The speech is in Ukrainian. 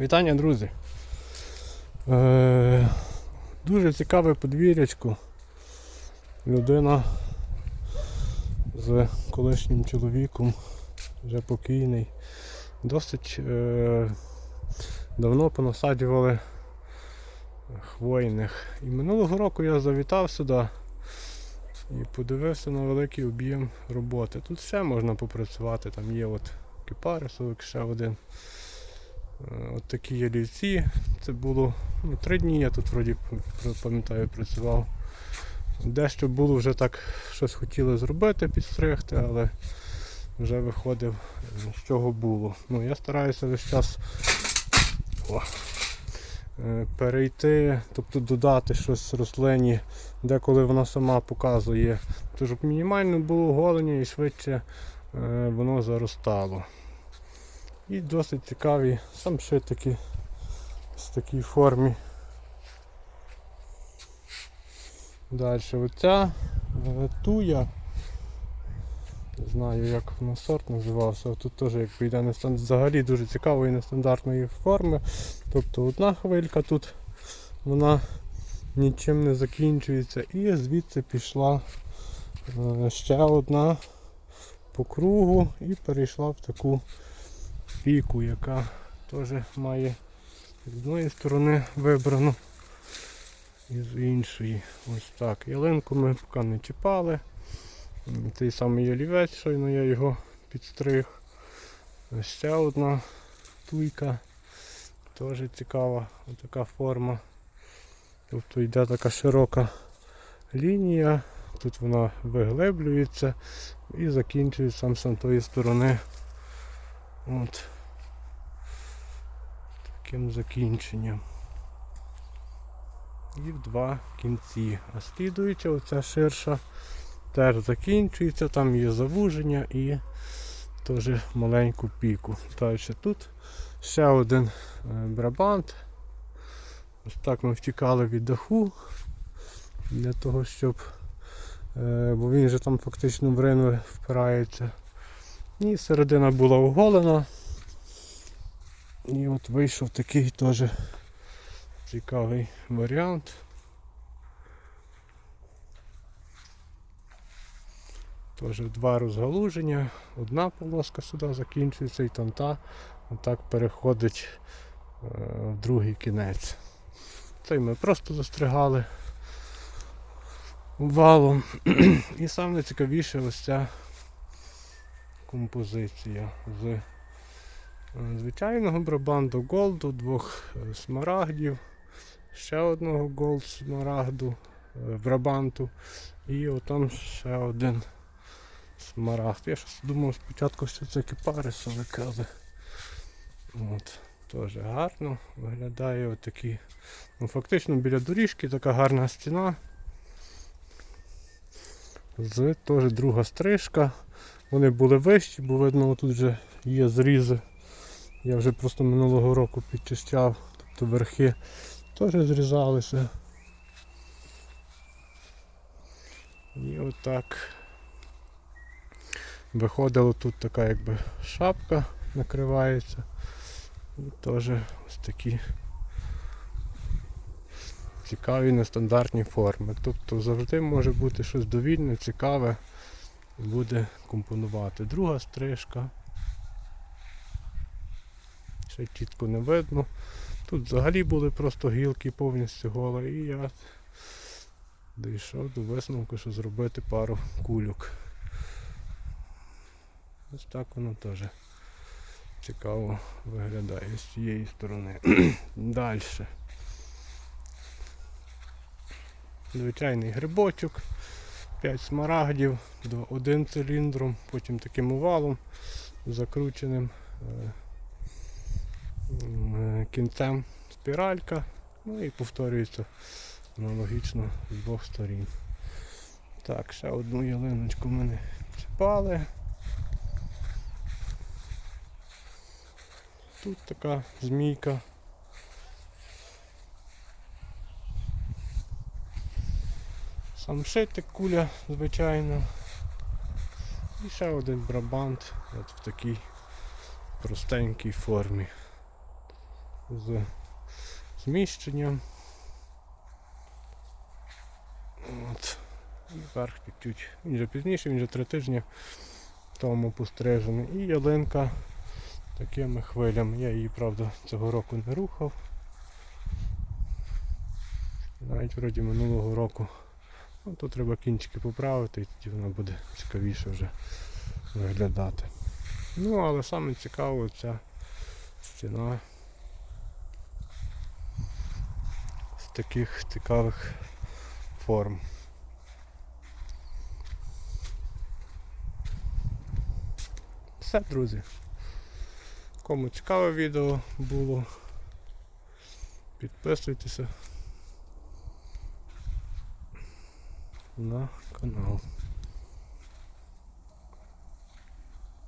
Вітання, друзі. Е, дуже цікаве подвір'ячко. Людина з колишнім чоловіком, вже покійний. Досить е, давно понасаджували хвойних. І минулого року я завітав сюди і подивився на великий об'єм роботи. Тут ще можна попрацювати, там є от кипарисовик ще один. Е, От такі ялівці. Це було ну, три дні я тут вроді пам'ятаю працював. Дещо було вже так, щось хотіли зробити, підстригти, але вже виходив, е, з чого було. Ну, я стараюся весь час о, е, перейти, тобто додати щось рослині, деколи вона сама показує. Тож щоб мінімально було голення і швидше воно заростало. І досить цікаві самшитики в такій формі. Далі оця е, туя. Не знаю як вона сорт називався. Тут теж як йде нестан- взагалі дуже цікавої нестандартної форми. Тобто одна хвилька тут вона нічим не закінчується. І звідси пішла е, ще одна по кругу і перейшла в таку піку, яка теж має з одної сторони вибрану і з іншої. Ось так. Ялинку ми поки не чіпали. Той самий ялівець, щойно я його підстриг. Ось Ще одна туйка. Теж цікава така форма. Тобто йде така широка лінія. Тут вона виглиблюється і закінчується сам з тої сторони. От. Таким закінченням. І в два кінці. А слідуюча оця ширша теж закінчується, там є завуження і теж маленьку піку. Далі тут ще один е, брабант. Ось так ми втікали від даху для того, щоб е, бо він же там фактично в ринве впирається. І середина була оголена. І от вийшов такий теж цікавий варіант. Теж два розгалуження, одна полоска сюди закінчується і там та отак переходить е, в другий кінець. Цей ми просто застригали валом. І саме цікавіше ось ця композиція з звичайного брабанду голду, двох е, смарагдів, ще одного голд смарагду, е, брабанту і отам ще один смарагд. Я щось думав спочатку, що це кипарисовик, але от, теж гарно виглядає отакі. Ну, фактично біля доріжки така гарна стіна. З теж друга стрижка. Вони були вищі, бо видно, тут вже є зрізи. Я вже просто минулого року підчищав, тобто верхи теж зрізалися. І отак виходило тут така якби шапка накривається. І теж ось такі цікаві нестандартні форми. Тобто завжди може бути щось довільне, цікаве буде компонувати. Друга стрижка. Ще чітко не видно. Тут взагалі були просто гілки повністю голі і я дійшов до висновку, що зробити пару кульок. Ось так воно теж цікаво виглядає з цієї сторони. Далі. Звичайний грибочок, 5 смарагдів, один циліндром, потім таким овалом закрученим е, кінцем спіралька. Ну і повторюється аналогічно з двох сторін. Так, ще одну ялиночку ми не чіпали. Тут така змійка. Сам шитик куля, звичайно. І ще один брабант от в такій простенькій формі. З зміщенням. От. Верх чуть-чуть. Він вже пізніше, він вже три тижні тому пострижений. І ялинка такими хвилями. Я її, правда, цього року не рухав. Навіть вроді минулого року. Ну, тут треба кінчики поправити і тоді вона буде цікавіше вже виглядати. Ну, але саме цікаво ця стіна з таких цікавих форм. Все, друзі. Кому цікаве відео було, підписуйтеся на канал.